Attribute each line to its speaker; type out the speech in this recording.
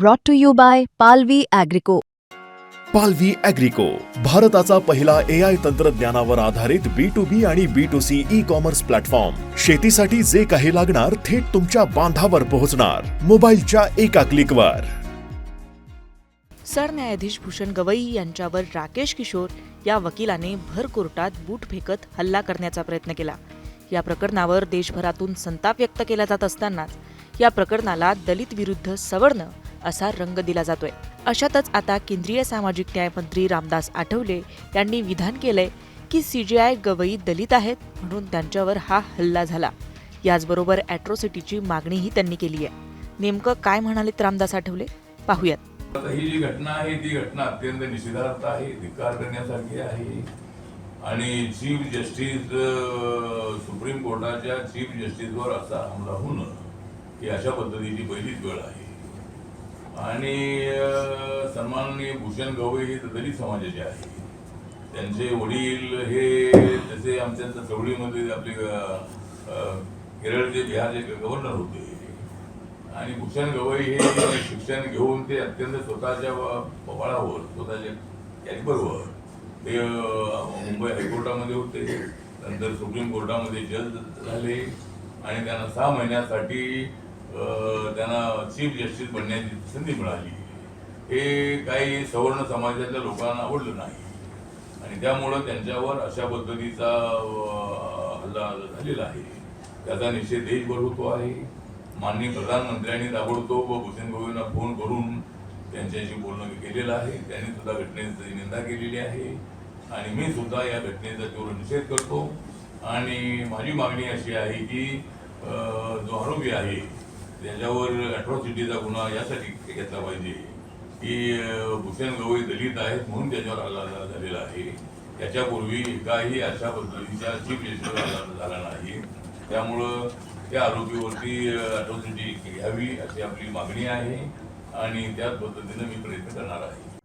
Speaker 1: brought to you by Palvi Agrico.
Speaker 2: पालवी अॅग्रिको भारताचा पहिला ए आय तंत्रज्ञानावर आधारित बी टू बी आणि B two C E commerce platform शेतीसाठी जे काही लागणार थेट तुमच्या बांधावर पोहोचणार. मोबाईलच्या एका क्लिकवर
Speaker 3: सरन्यायाधीश भूषण गवई यांच्यावर राकेश किशोर या वकिलाने भर कोर्टात बूट फेकत हल्ला करण्याचा प्रयत्न केला. या प्रकरणावर देशभरातून संताप व्यक्त केला जात असतानाच या प्रकरणाला दलित विरुद्ध सवर्ण असा रंग दिला जातोय. अशातच आता केंद्रीय सामाजिक न्याय मंत्री रामदास आठवले यांनी विधान केलंय की सीजीआय गवई दलित आहेत म्हणून त्यांच्यावर हा हल्ला झाला. याचबरोबर अॅट्रोसिटीची मागणीही त्यांनी केली आहे नेमकं काय म्हणालेत रामदास आठवले? पाहूयात.
Speaker 4: ही जी घटना आहे ती घटना अत्यंत निषेधार्थ आहे धिक्कार करण्यासारखी आहे. आणि चीफ जस्टिस सुप्रीम कोर्टाच्या चीफ जस्टिसवर असा हमला होणं ही अशा पद्धतीची पहिलीच वेळ आहे. आणि सन्माननीय भूषण गवई हे दलित समाजाचे आहे त्यांचे वडील हे जसे आमच्या चवळीमध्ये आपले केरळचे बिहारचे गव्हर्नर होते. आणि भूषण गवई हे शिक्षण घेऊन ते अत्यंत स्वतःच्या पवाळावर स्वतःच्या कॅलिबरवर ते मुंबई हायकोर्टामध्ये होते. नंतर सुप्रीम कोर्टामध्ये जज झाले. आणि त्यांना सहा महिन्यासाठी त्यांना चीफ जस्टिस बनण्याची संधी मिळाली. हे काही सवर्ण समाजातल्या लोकांना आवडलं नाही. आणि त्यामुळं त्यांच्यावर अशा पद्धतीचा हल्ला झालेला आहे. त्याचा निषेध देशभर होतो आहे. माननीय प्रधानमंत्र्यांनी ताबडतोब भूषण गोगोईंना फोन करून त्यांच्याशी बोलणं केलेलं आहे. त्यांनी सुद्धा घटनेची निंदा केलेली आहे. आणि मी सुद्धा या घटनेचा तीव्र निषेध करतो. आणि माझी मागणी अशी आहे की जो आरोपी आहे त्याच्यावर अॅट्रॉसिटीचा गुन्हा यासाठी घेतला पाहिजे. की भूषण गवई दलित आहेत म्हणून त्याच्यावर हल्ला झालेला आहे. त्याच्यापूर्वी एकाही अशा पद्धतीच्या चीफ मिनिस्टर हल्ला झाला नाही. त्यामुळं त्या आरोपीवरती अॅट्रॉसिटी घ्यावी अशी आपली मागणी आहे. आणि त्याच पद्धतीनं मी प्रयत्न करणार आहे.